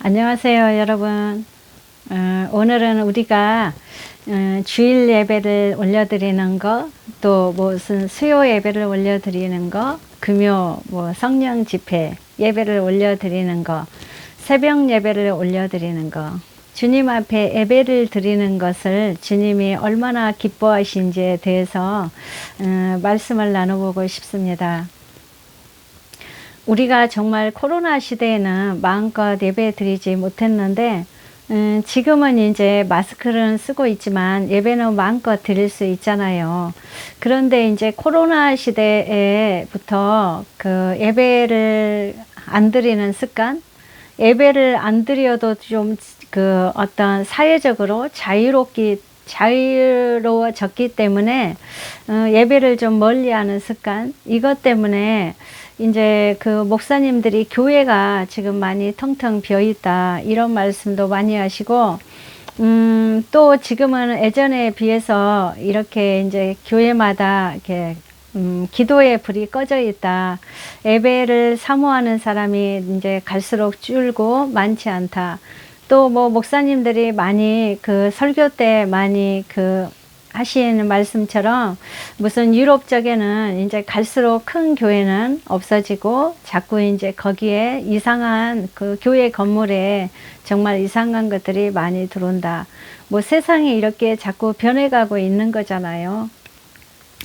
안녕하세요, 여러분. 어, 오늘은 우리가 어, 주일 예배를 올려드리는 거, 또 무슨 수요 예배를 올려드리는 거, 금요 뭐 성령 집회 예배를 올려드리는 거, 새벽 예배를 올려드리는 거, 주님 앞에 예배를 드리는 것을 주님이 얼마나 기뻐하신지에 대해서 어, 말씀을 나눠보고 싶습니다. 우리가 정말 코로나 시대에는 마음껏 예배 드리지 못했는데, 음, 지금은 이제 마스크를 쓰고 있지만 예배는 마음껏 드릴 수 있잖아요. 그런데 이제 코로나 시대에부터 그 예배를 안 드리는 습관, 예배를 안 드려도 좀 그 어떤 사회적으로 자유롭기 자유로워졌기 때문에 어, 예배를 좀 멀리하는 습관 이것 때문에 이제 그 목사님들이 교회가 지금 많이 텅텅 비어 있다 이런 말씀도 많이 하시고 음, 또 지금은 예전에 비해서 이렇게 이제 교회마다 이렇게 음, 기도의 불이 꺼져 있다. 예배를 사모하는 사람이 이제 갈수록 줄고 많지 않다. 또 뭐 목사님들이 많이 그 설교 때 많이 그 하시는 말씀처럼 무슨 유럽 쪽에는 이제 갈수록 큰 교회는 없어지고 자꾸 이제 거기에 이상한 그 교회 건물에 정말 이상한 것들이 많이 들어온다. 뭐 세상이 이렇게 자꾸 변해가고 있는 거잖아요.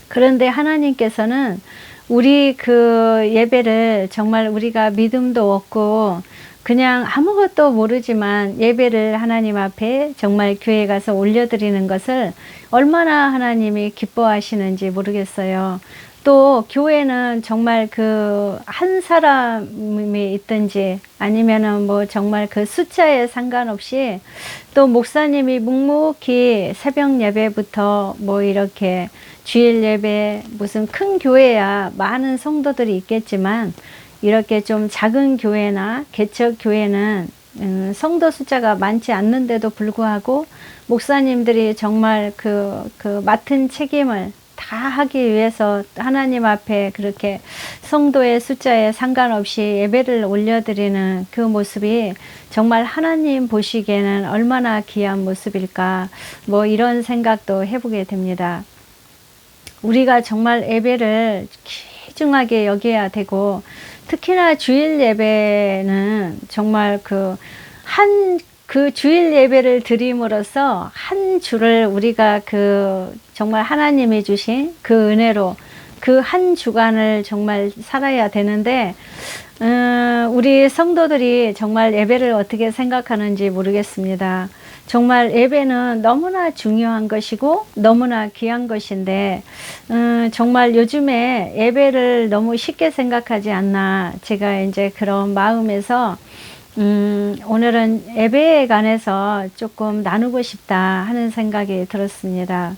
그런데 하나님께서는 우리 그 예배를 정말 우리가 믿음도 없고 그냥 아무것도 모르지만 예배를 하나님 앞에 정말 교회 가서 올려드리는 것을 얼마나 하나님이 기뻐하시는지 모르겠어요. 또 교회는 정말 그 한 사람이 있든지 아니면은 뭐 정말 그 숫자에 상관없이 또 목사님이 묵묵히 새벽 예배부터 뭐 이렇게 주일 예배 무슨 큰 교회야 많은 성도들이 있겠지만 이렇게 좀 작은 교회나 개척 교회는 음, 성도 숫자가 많지 않는데도 불구하고 목사님들이 정말 그, 그 맡은 책임을 다 하기 위해서 하나님 앞에 그렇게 성도의 숫자에 상관없이 예배를 올려드리는 그 모습이 정말 하나님 보시기에는 얼마나 귀한 모습일까 뭐 이런 생각도 해보게 됩니다. 우리가 정말 예배를 귀중하게 여겨야 되고 특히나 주일 예배는 정말 그 한 그 주일 예배를 드림으로써 한 주를 우리가 그 정말 하나님이 주신 그 은혜로 그 한 주간을 정말 살아야 되는데 음, 우리 성도들이 정말 예배를 어떻게 생각하는지 모르겠습니다. 정말 예배는 너무나 중요한 것이고 너무나 귀한 것인데 음, 정말 요즘에 예배를 너무 쉽게 생각하지 않나 제가 이제 그런 마음에서 음, 오늘은 예배에 관해서 조금 나누고 싶다 하는 생각이 들었습니다.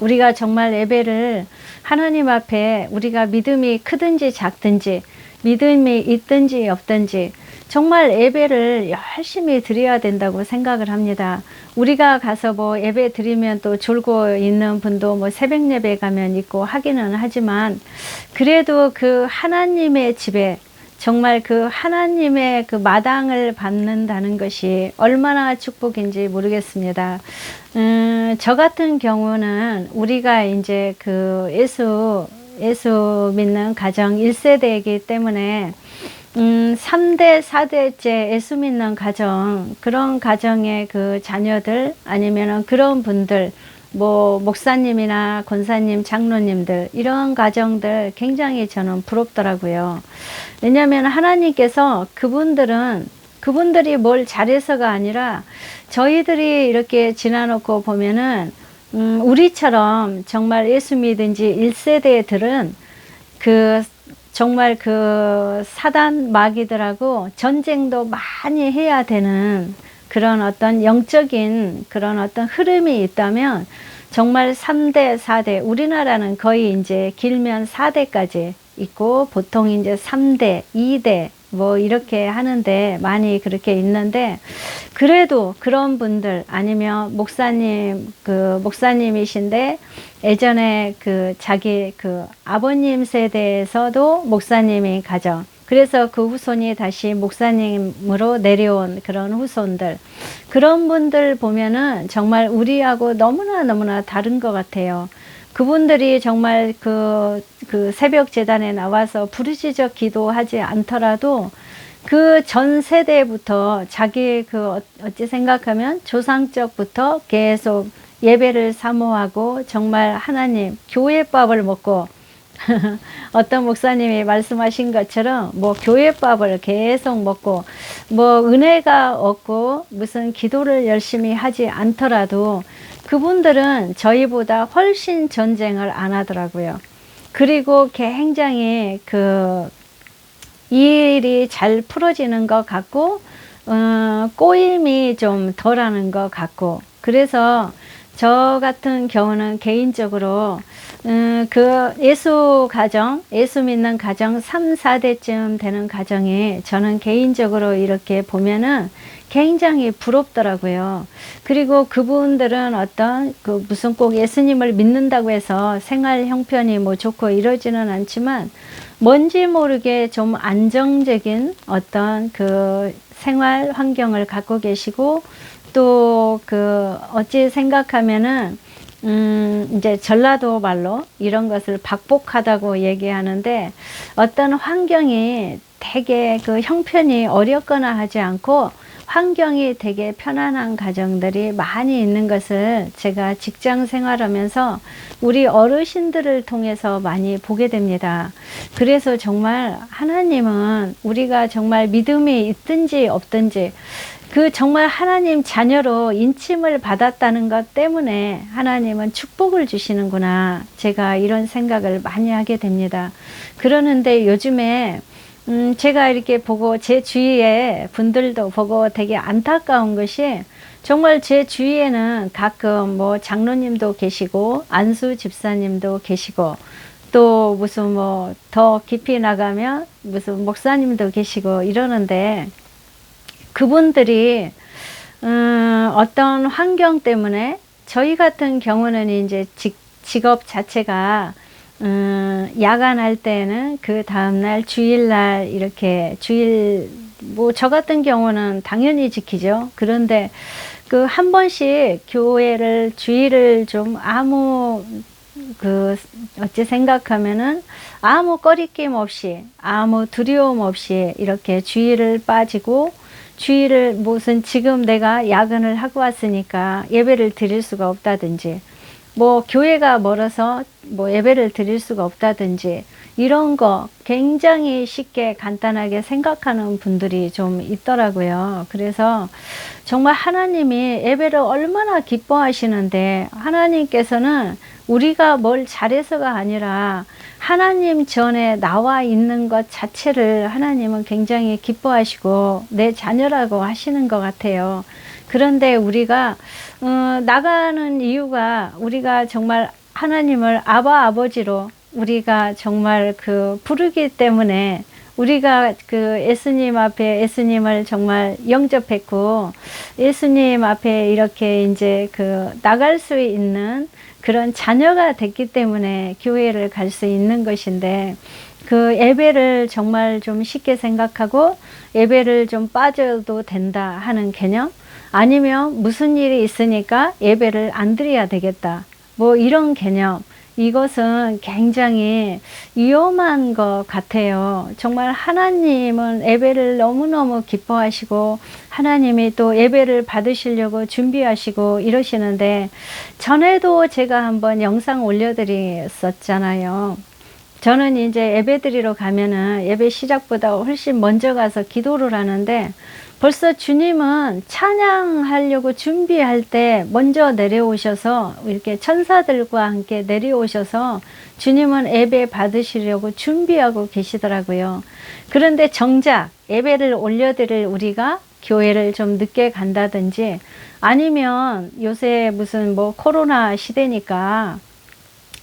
우리가 정말 예배를 하나님 앞에 우리가 믿음이 크든지 작든지 믿음이 있든지 없든지 정말 예배를 열심히 드려야 된다고 생각을 합니다. 우리가 가서 뭐 예배 드리면 또 졸고 있는 분도 뭐 새벽 예배 가면 있고 하기는 하지만 그래도 그 하나님의 집에 정말 그 하나님의 그 마당을 받는다는 것이 얼마나 축복인지 모르겠습니다. 음, 저 같은 경우는 우리가 이제 그 예수, 예수 믿는 가정 1세대이기 때문에 음, 3대, 4대째 예수 믿는 가정, 그런 가정의 그 자녀들, 아니면은 그런 분들, 뭐, 목사님이나 권사님, 장로님들, 이런 가정들 굉장히 저는 부럽더라고요. 왜냐하면 하나님께서 그분들은 그분들이 뭘 잘해서가 아니라 저희들이 이렇게 지나놓고 보면은 음, 우리처럼 정말 예수 믿은 지 1세대들은 그 정말 그 사단 마귀들하고 전쟁도 많이 해야 되는 그런 어떤 영적인 그런 어떤 흐름이 있다면 정말 3대, 4대, 우리나라는 거의 이제 길면 4대까지 있고 보통 이제 3대, 2대 뭐 이렇게 하는데 많이 그렇게 있는데 그래도 그런 분들 아니면 목사님 그 목사님이신데 예전에 그 자기 그 아버님 세대에서도 목사님이 가정 그래서 그 후손이 다시 목사님으로 내려온 그런 후손들. 그런 분들 보면은 정말 우리하고 너무나 너무나 다른 것 같아요. 그분들이 정말 그, 그 새벽 재단에 나와서 부르짖어 기도하지 않더라도 그 전 세대부터 자기 그 어- 어찌 생각하면 조상적부터 계속 예배를 사모하고 정말 하나님 교회밥을 먹고 어떤 목사님이 말씀하신 것처럼 뭐 교회밥을 계속 먹고 뭐 은혜가 없고 무슨 기도를 열심히 하지 않더라도 그분들은 저희보다 훨씬 전쟁을 안 하더라고요. 그리고 굉장히 그 일이 잘 풀어지는 것 같고 어, 꼬임이 좀 덜하는 것 같고 그래서 저 같은 경우는 개인적으로 음, 그 예수 가정, 예수 믿는 가정 3, 4대쯤 되는 가정이 저는 개인적으로 이렇게 보면은 굉장히 부럽더라고요. 그리고 그분들은 어떤 그 무슨 꼭 예수님을 믿는다고 해서 생활 형편이 뭐 좋고 이러지는 않지만 뭔지 모르게 좀 안정적인 어떤 그 생활 환경을 갖고 계시고 또 그 어찌 생각하면은 음, 이제 전라도 말로 이런 것을 박복하다고 얘기하는데 어떤 환경이 되게 그 형편이 어렵거나 하지 않고 환경이 되게 편안한 가정들이 많이 있는 것을 제가 직장 생활하면서 우리 어르신들을 통해서 많이 보게 됩니다. 그래서 정말 하나님은 우리가 정말 믿음이 있든지 없든지 그 정말 하나님 자녀로 인침을 받았다는 것 때문에 하나님은 축복을 주시는구나. 제가 이런 생각을 많이 하게 됩니다. 그러는데 요즘에 음, 제가 이렇게 보고 제 주위에 분들도 보고 되게 안타까운 것이 정말 제 주위에는 가끔 뭐 장로님도 계시고 안수 집사님도 계시고 또 무슨 뭐 더 깊이 나가면 무슨 목사님도 계시고 이러는데 그분들이 음, 어떤 환경 때문에 저희 같은 경우는 이제 직, 직업 자체가 음, 야간할 때는 그 다음날 주일날 이렇게 주일 뭐 저 같은 경우는 당연히 지키죠. 그런데 그 한 번씩 교회를 주일을 좀 아무 그 어찌 생각하면은 아무 꺼리낌 없이 아무 두려움 없이 이렇게 주일을 빠지고 주일을 무슨 지금 내가 야근을 하고 왔으니까 예배를 드릴 수가 없다든지 뭐 교회가 멀어서 뭐 예배를 드릴 수가 없다든지 이런 거 굉장히 쉽게 간단하게 생각하는 분들이 좀 있더라고요. 그래서 정말 하나님이 예배를 얼마나 기뻐하시는데 하나님께서는 우리가 뭘 잘해서가 아니라 하나님 전에 나와 있는 것 자체를 하나님은 굉장히 기뻐하시고 내 자녀라고 하시는 것 같아요. 그런데 우리가 어, 나가는 이유가 우리가 정말 하나님을 아바 아버지로 우리가 정말 그 부르기 때문에 우리가 그 예수님 앞에 예수님을 정말 영접했고 예수님 앞에 이렇게 이제 그 나갈 수 있는 그런 자녀가 됐기 때문에 교회를 갈 수 있는 것인데 그 예배를 정말 좀 쉽게 생각하고 예배를 좀 빠져도 된다 하는 개념? 아니면 무슨 일이 있으니까 예배를 안 드려야 되겠다 뭐 이런 개념 이것은 굉장히 위험한 것 같아요. 정말 하나님은 예배를 너무너무 기뻐하시고 하나님이 또 예배를 받으시려고 준비하시고 이러시는데 전에도 제가 한번 영상 올려드렸었잖아요. 저는 이제 예배 드리러 가면은 예배 시작보다 훨씬 먼저 가서 기도를 하는데 벌써 주님은 찬양하려고 준비할 때 먼저 내려오셔서 이렇게 천사들과 함께 내려오셔서 주님은 예배 받으시려고 준비하고 계시더라고요. 그런데 정작 예배를 올려드릴 우리가 교회를 좀 늦게 간다든지 아니면 요새 무슨 뭐 코로나 시대니까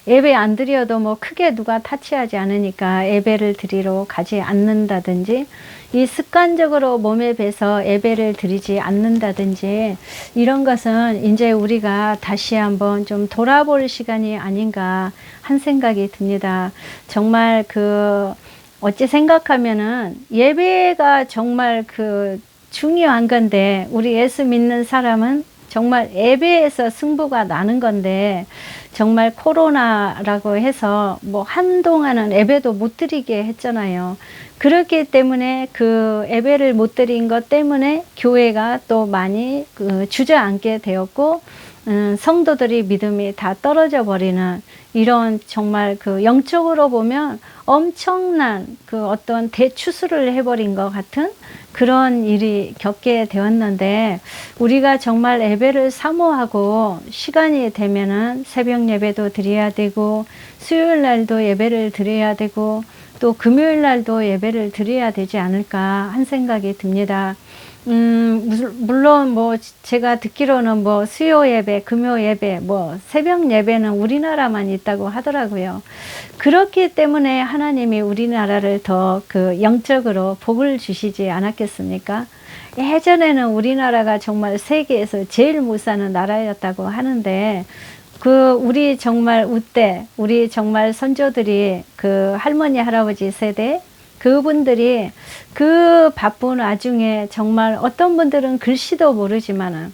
예배 안 드려도 뭐 크게 누가 타치하지 않으니까 예배를 드리러 가지 않는다든지 이 습관적으로 몸에 배서 예배를 드리지 않는다든지 이런 것은 이제 우리가 다시 한번 좀 돌아볼 시간이 아닌가 한 생각이 듭니다. 정말 그 어찌 생각하면은 예배가 정말 그 중요한 건데 우리 예수 믿는 사람은 정말 예배에서 승부가 나는 건데 정말 코로나라고 해서 뭐 한동안은 예배도 못 드리게 했잖아요. 그렇기 때문에 그 예배를 못 드린 것 때문에 교회가 또 많이 그 주저앉게 되었고 음, 성도들이 믿음이 다 떨어져 버리는 이런 정말 그 영적으로 보면 엄청난 그 어떤 대추수를 해버린 것 같은 그런 일이 겪게 되었는데 우리가 정말 예배를 사모하고 시간이 되면은 새벽 예배도 드려야 되고 수요일 날도 예배를 드려야 되고 또 금요일 날도 예배를 드려야 되지 않을까 한 생각이 듭니다. 음, 물- 물론 뭐 제가 듣기로는 뭐 수요 예배, 금요 예배, 뭐 새벽 예배는 우리나라만 있다고 하더라고요. 그렇기 때문에 하나님이 우리나라를 더 그 영적으로 복을 주시지 않았겠습니까? 예전에는 우리나라가 정말 세계에서 제일 못 사는 나라였다고 하는데 그 우리 정말 우때 우리 정말 선조들이 그 할머니 할아버지 세대 그분들이 그 바쁜 와중에 정말 어떤 분들은 글씨도 모르지만은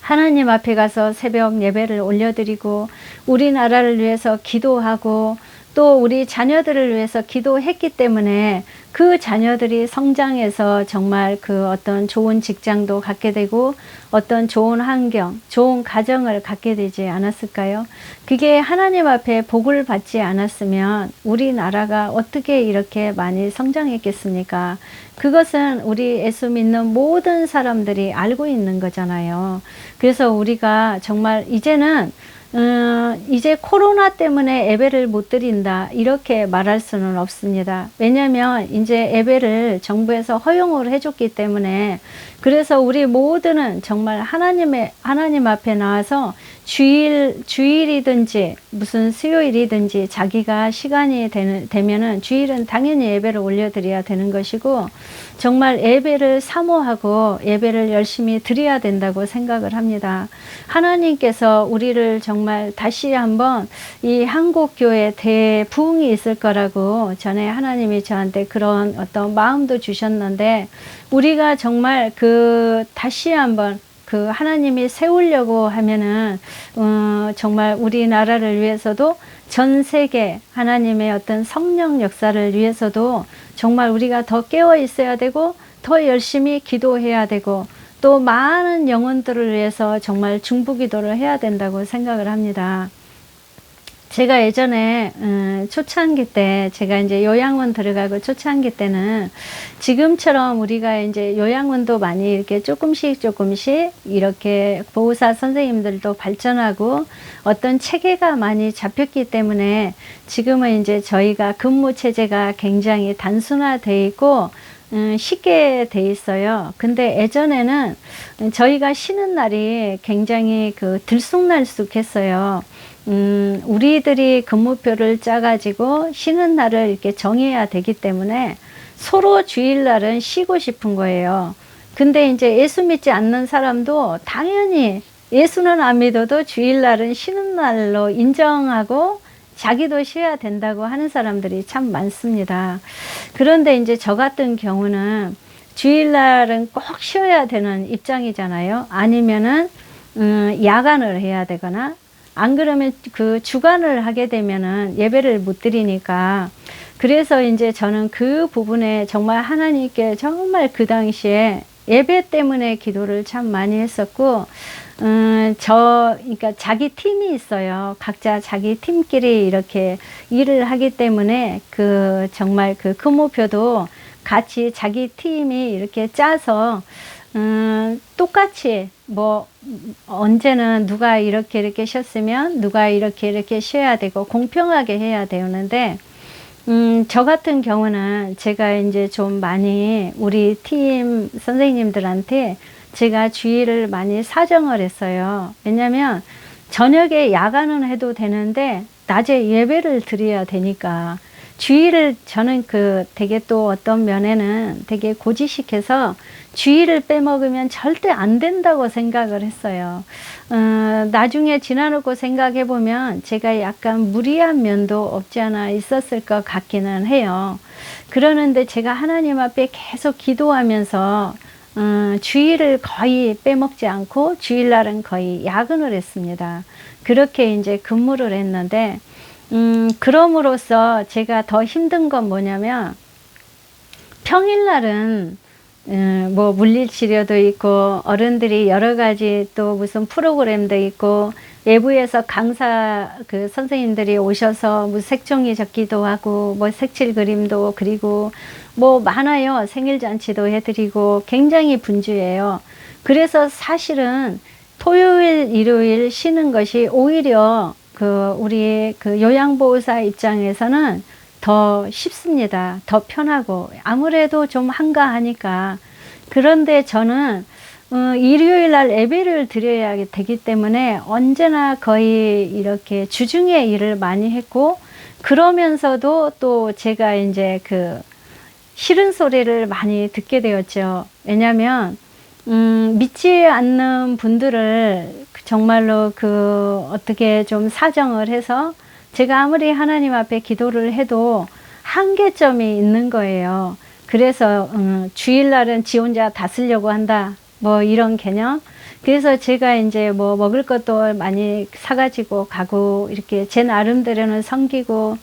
하나님 앞에 가서 새벽 예배를 올려드리고 우리나라를 위해서 기도하고 또 우리 자녀들을 위해서 기도했기 때문에 그 자녀들이 성장해서 정말 그 어떤 좋은 직장도 갖게 되고 어떤 좋은 환경, 좋은 가정을 갖게 되지 않았을까요? 그게 하나님 앞에 복을 받지 않았으면 우리나라가 어떻게 이렇게 많이 성장했겠습니까? 그것은 우리 예수 믿는 모든 사람들이 알고 있는 거잖아요. 그래서 우리가 정말 이제는 음, 이제 코로나 때문에 예배를 못 드린다 이렇게 말할 수는 없습니다. 왜냐하면 이제 예배를 정부에서 허용을 해줬기 때문에 그래서 우리 모두는 정말 하나님의 하나님 앞에 나와서 주일 주일이든지 무슨 수요일이든지 자기가 시간이 되는, 되면은 주일은 당연히 예배를 올려드려야 되는 것이고 정말 예배를 사모하고 예배를 열심히 드려야 된다고 생각을 합니다. 하나님께서 우리를 정말 다시 한번 이 한국 교회 대부흥이 있을 거라고 전에 하나님이 저한테 그런 어떤 마음도 주셨는데 우리가 정말 그 다시 한번 그 하나님이 세우려고 하면은 어, 정말 우리나라를 위해서도 전 세계 하나님의 어떤 성령 역사를 위해서도 정말 우리가 더 깨어 있어야 되고 더 열심히 기도해야 되고 또 많은 영혼들을 위해서 정말 중부기도를 해야 된다고 생각을 합니다. 제가 예전에 음, 초창기 때 제가 이제 요양원 들어가고 초창기 때는 지금처럼 우리가 이제 요양원도 많이 이렇게 조금씩 조금씩 이렇게 보호사 선생님들도 발전하고 어떤 체계가 많이 잡혔기 때문에 지금은 이제 저희가 근무 체제가 굉장히 단순화돼 있고 음, 쉽게 돼 있어요. 근데 예전에는 저희가 쉬는 날이 굉장히 그 들쑥날쑥했어요. 음, 우리들이 근무표를 짜가지고 쉬는 날을 이렇게 정해야 되기 때문에 서로 주일날은 쉬고 싶은 거예요. 근데 이제 예수 믿지 않는 사람도 당연히 예수는 안 믿어도 주일날은 쉬는 날로 인정하고 자기도 쉬어야 된다고 하는 사람들이 참 많습니다. 그런데 이제 저 같은 경우는 주일날은 꼭 쉬어야 되는 입장이잖아요. 아니면은 음, 야간을 해야 되거나 안 그러면 그 주간을 하게 되면은 예배를 못 드리니까 그래서 이제 저는 그 부분에 정말 하나님께 정말 그 당시에 예배 때문에 기도를 참 많이 했었고 음, 저, 그러니까 자기 팀이 있어요. 각자 자기 팀끼리 이렇게 일을 하기 때문에 그 정말 그 근무표도 같이 자기 팀이 이렇게 짜서 음, 똑같이 뭐 언제는 누가 이렇게 이렇게 쉬었으면 누가 이렇게 이렇게 쉬어야 되고 공평하게 해야 되는데 음, 저 같은 경우는 제가 이제 좀 많이 우리 팀 선생님들한테 제가 주의를 많이 사정을 했어요. 왜냐면 저녁에 야간은 해도 되는데 낮에 예배를 드려야 되니까 주의를 저는 그 되게 또 어떤 면에는 되게 고지식해서 주의를 빼먹으면 절대 안 된다고 생각을 했어요. 어, 나중에 지나놓고 생각해 보면 제가 약간 무리한 면도 없지 않아 있었을 것 같기는 해요. 그러는데 제가 하나님 앞에 계속 기도하면서 어, 주일을 거의 빼먹지 않고 주일날은 거의 야근을 했습니다. 그렇게 이제 근무를 했는데 음, 그럼으로써 제가 더 힘든 건 뭐냐면 평일날은 음, 뭐 물리치료도 있고 어른들이 여러 가지 또 무슨 프로그램도 있고 외부에서 강사 그 선생님들이 오셔서 뭐 색종이 적기도 하고 뭐 색칠 그림도 그리고 뭐 많아요. 생일 잔치도 해드리고 굉장히 분주해요. 그래서 사실은 토요일 일요일 쉬는 것이 오히려 그 우리 그 요양보호사 입장에서는 더 쉽습니다. 더 편하고 아무래도 좀 한가하니까 그런데 저는 어, 일요일 날 예배를 드려야 되기 때문에 언제나 거의 이렇게 주중에 일을 많이 했고 그러면서도 또 제가 이제 그 싫은 소리를 많이 듣게 되었죠. 왜냐하면 음, 믿지 않는 분들을 정말로 그 어떻게 좀 사정을 해서 제가 아무리 하나님 앞에 기도를 해도 한계점이 있는 거예요. 그래서 음, 주일날은 지 혼자 다 쓰려고 한다. 뭐 이런 개념. 그래서 제가 이제 뭐 먹을 것도 많이 사가지고 가고 이렇게 제 나름대로는 섬기고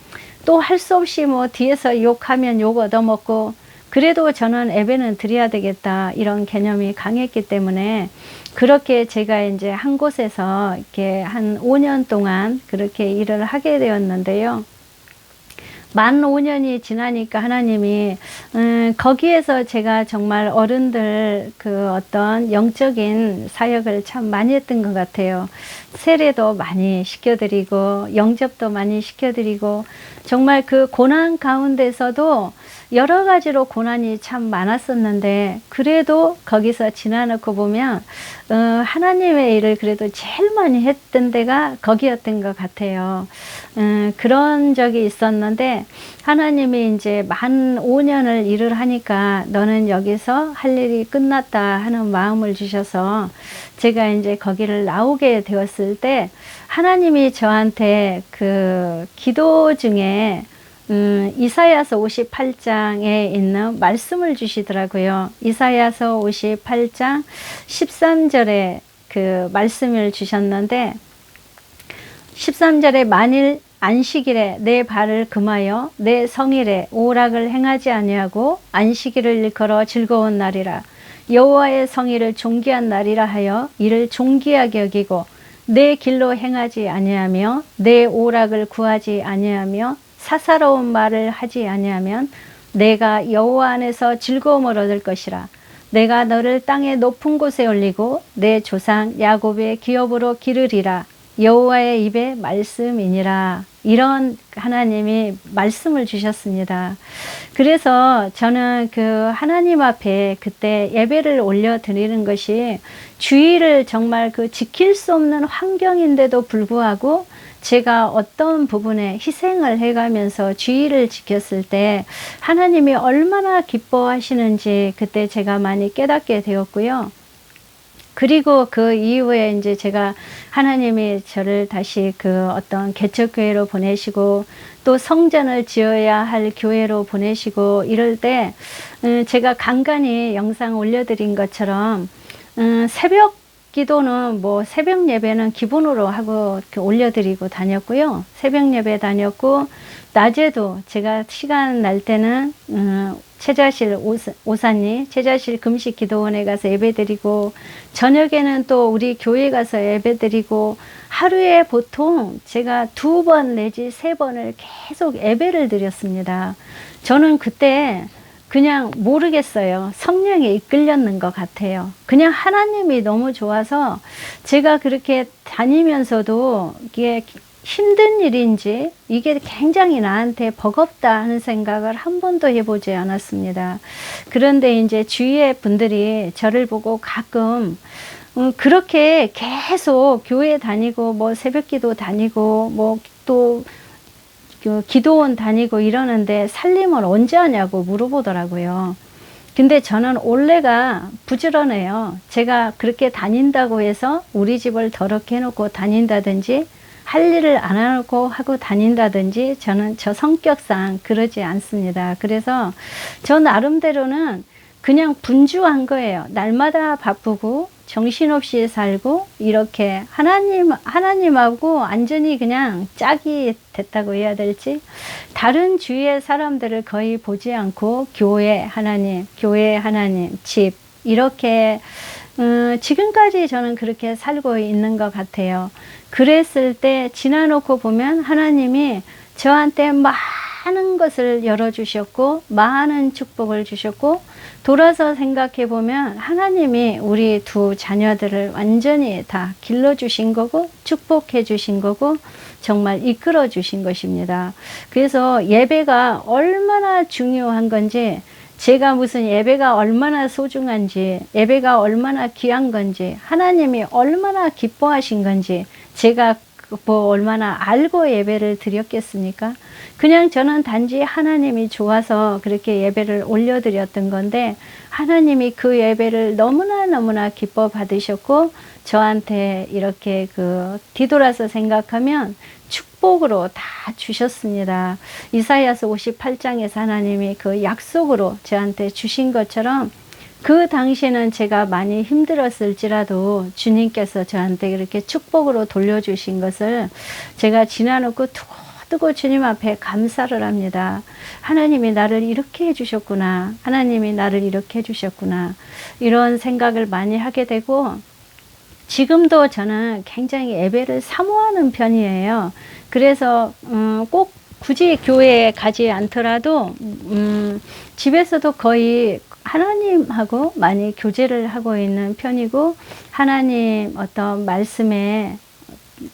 또 할 수 없이 뭐 뒤에서 욕하면 욕 얻어먹고 그래도 저는 예배는 드려야 되겠다 이런 개념이 강했기 때문에 그렇게 제가 이제 한 곳에서 이렇게 한 5년 동안 그렇게 일을 하게 되었는데요. 만 5년이 지나니까 하나님이 음, 거기에서 제가 정말 어른들 그 어떤 영적인 사역을 참 많이 했던 것 같아요. 세례도 많이 시켜드리고 영접도 많이 시켜드리고 정말 그 고난 가운데서도 여러 가지로 고난이 참 많았었는데 그래도 거기서 지나놓고 보면 어, 하나님의 일을 그래도 제일 많이 했던 데가 거기였던 것 같아요. 어, 그런 적이 있었는데 하나님이 이제 만 5년을 일을 하니까 너는 여기서 할 일이 끝났다 하는 마음을 주셔서 제가 이제 거기를 나오게 되었을 때 하나님이 저한테 그 기도 중에 음, 이사야서 58장에 있는 말씀을 주시더라고요. 이사야서 58장 13절에 그 말씀을 주셨는데 13절에 만일 안식일에 내 발을 금하여 내 성일에 오락을 행하지 아니하고 안식일을 일컬어 즐거운 날이라 여호와의 성일을 존귀한 날이라 하여 이를 존귀하게 여기고 내 길로 행하지 아니하며 내 오락을 구하지 아니하며 사사로운 말을 하지 아니하면 내가 여호와 안에서 즐거움을 얻을 것이라. 내가 너를 땅의 높은 곳에 올리고 내 조상 야곱의 기업으로 기르리라. 여호와의 입에 말씀이니라. 이런 하나님이 말씀을 주셨습니다. 그래서 저는 그 하나님 앞에 그때 예배를 올려 드리는 것이 주의를 정말 그 지킬 수 없는 환경인데도 불구하고 제가 어떤 부분에 희생을 해가면서 주의를 지켰을 때 하나님이 얼마나 기뻐하시는지 그때 제가 많이 깨닫게 되었고요. 그리고 그 이후에 이제 제가 하나님이 저를 다시 그 어떤 개척교회로 보내시고 또 성전을 지어야 할 교회로 보내시고 이럴 때 음, 제가 간간히 영상 올려드린 것처럼 음, 새벽 기도는 뭐 새벽 예배는 기본으로 하고 올려드리고 다녔고요. 새벽 예배 다녔고 낮에도 제가 시간 날 때는 음, 최자실 오사, 님 최자실 금식 기도원에 가서 예배드리고 저녁에는 또 우리 교회 가서 예배드리고 하루에 보통 제가 두 번 내지 세 번을 계속 예배를 드렸습니다. 저는 그때 그냥 모르겠어요. 성령에 이끌렸는 것 같아요. 그냥 하나님이 너무 좋아서 제가 그렇게 다니면서도 이게 힘든 일인지 이게 굉장히 나한테 버겁다 하는 생각을 한 번도 해보지 않았습니다. 그런데 이제 주위의 분들이 저를 보고 가끔 음, 그렇게 계속 교회 다니고 뭐 새벽기도 다니고 뭐또그 기도원 다니고 이러는데 살림을 언제 하냐고 물어보더라고요. 근데 저는 올해가 부지런해요. 제가 그렇게 다닌다고 해서 우리 집을 더럽게 해놓고 다닌다든지 할 일을 안 하고 하고 다닌다든지 저는 저 성격상 그러지 않습니다. 그래서 저 나름대로는 그냥 분주한 거예요. 날마다 바쁘고 정신없이 살고 이렇게 하나님 하나님하고 완전히 그냥 짝이 됐다고 해야 될지 다른 주위의 사람들을 거의 보지 않고 교회 하나님, 교회 하나님, 집 이렇게 음, 지금까지 저는 그렇게 살고 있는 것 같아요. 그랬을 때 지나놓고 보면 하나님이 저한테 많은 것을 열어주셨고 많은 축복을 주셨고 돌아서 생각해 보면 하나님이 우리 두 자녀들을 완전히 다 길러주신 거고 축복해 주신 거고 정말 이끌어 주신 것입니다. 그래서 예배가 얼마나 중요한 건지 제가 무슨 예배가 얼마나 소중한지 예배가 얼마나 귀한 건지 하나님이 얼마나 기뻐하신 건지 제가 뭐 얼마나 알고 예배를 드렸겠습니까? 그냥 저는 단지 하나님이 좋아서 그렇게 예배를 올려드렸던 건데 하나님이 그 예배를 너무나 너무나 기뻐 받으셨고 저한테 이렇게 그 뒤돌아서 생각하면 축복으로 다 주셨습니다. 이사야서 58장에서 하나님이 그 약속으로 저한테 주신 것처럼 그 당시에는 제가 많이 힘들었을지라도 주님께서 저한테 이렇게 축복으로 돌려주신 것을 제가 지나놓고 두고 주님 앞에 감사를 합니다. 하나님이 나를 이렇게 해주셨구나. 하나님이 나를 이렇게 해주셨구나. 이런 생각을 많이 하게 되고 지금도 저는 굉장히 예배를 사모하는 편이에요. 그래서 음, 꼭 굳이 교회에 가지 않더라도 음, 집에서도 거의 하나님하고 많이 교제를 하고 있는 편이고 하나님 어떤 말씀에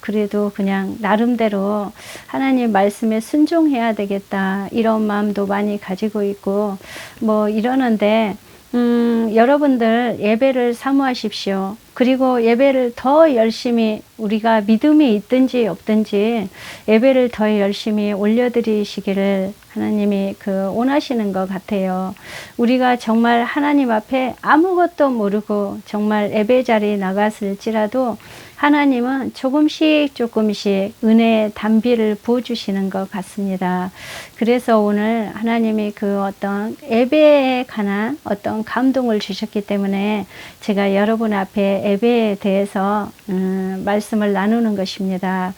그래도 그냥 나름대로 하나님 말씀에 순종해야 되겠다 이런 마음도 많이 가지고 있고 뭐 이러는데 음, 여러분들 예배를 사모하십시오. 그리고 예배를 더 열심히 우리가 믿음이 있든지 없든지 예배를 더 열심히 올려드리시기를 하나님이 그 원하시는 것 같아요. 우리가 정말 하나님 앞에 아무것도 모르고 정말 예배 자리에 나갔을지라도 하나님은 조금씩 조금씩 은혜의 단비를 부어주시는 것 같습니다. 그래서 오늘 하나님이 그 어떤 예배에 관한 어떤 감동을 주셨기 때문에 제가 여러분 앞에 예배에 대해서 음, 말씀을 나누는 것입니다.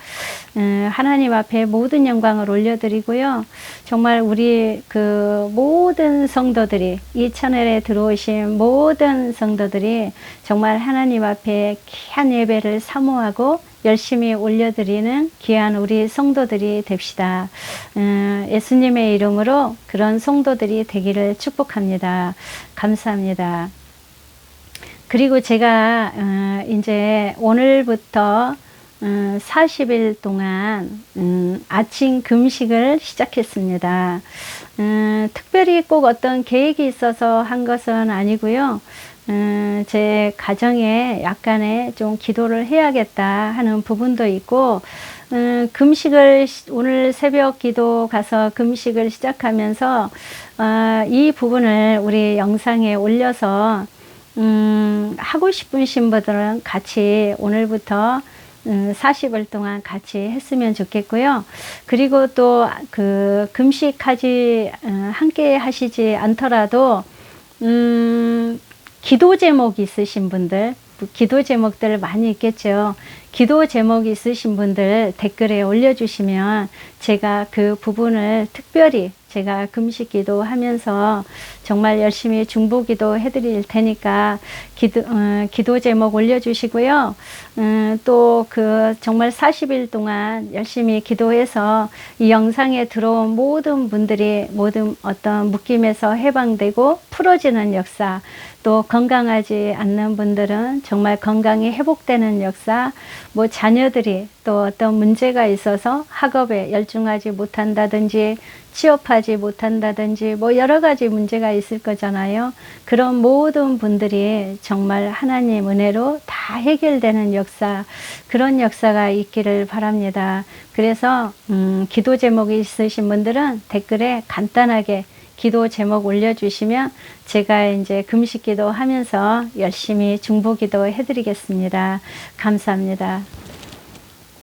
음, 하나님 앞에 모든 영광을 올려드리고요. 정말 우리 그 모든 성도들이 이 채널에 들어오신 모든 성도들이 정말 하나님 앞에 귀한 예배를 사모하고 열심히 올려드리는 귀한 우리 성도들이 됩시다. 음, 예수님의 이름으로 그런 성도들이 되기를 축복합니다. 감사합니다. 그리고 제가 어, 이제 오늘부터 40일 어, 동안 음, 아침 금식을 시작했습니다. 음, 특별히 꼭 어떤 계획이 있어서 한 것은 아니고요. 음, 제 가정에 약간의 좀 기도를 해야겠다 하는 부분도 있고, 음, 금식을 오늘 새벽 기도 가서 금식을 시작하면서 어, 이 부분을 우리 영상에 올려서 음, 하고 싶으신 분들은 같이 오늘부터 음, 40일 동안 같이 했으면 좋겠고요. 그리고 또 그 금식하지 어, 함께 하시지 않더라도 음, 기도 제목 있으신 분들, 기도 제목들 많이 있겠죠. 기도 제목 있으신 분들 댓글에 올려주시면 제가 그 부분을 특별히 제가 금식 기도 하면서 정말 열심히 중보 기도 해드릴 테니까 기도, 어, 기도 제목 올려주시고요. 음, 또그 정말 40일 동안 열심히 기도해서 이 영상에 들어온 모든 분들이 모든 어떤 묶임에서 해방되고 풀어지는 역사 또 건강하지 않는 분들은 정말 건강이 회복되는 역사 뭐 자녀들이 또또 어떤 문제가 있어서 학업에 열중하지 못한다든지 취업하지 못한다든지 뭐 여러 가지 문제가 있을 거잖아요. 그런 모든 분들이 정말 하나님 은혜로 다 해결되는 역사, 그런 역사가 있기를 바랍니다. 그래서 음, 기도 제목이 있으신 분들은 댓글에 간단하게 기도 제목 올려주시면 제가 이제 금식 기도 하면서 열심히 중보 기도 해드리겠습니다. 감사합니다.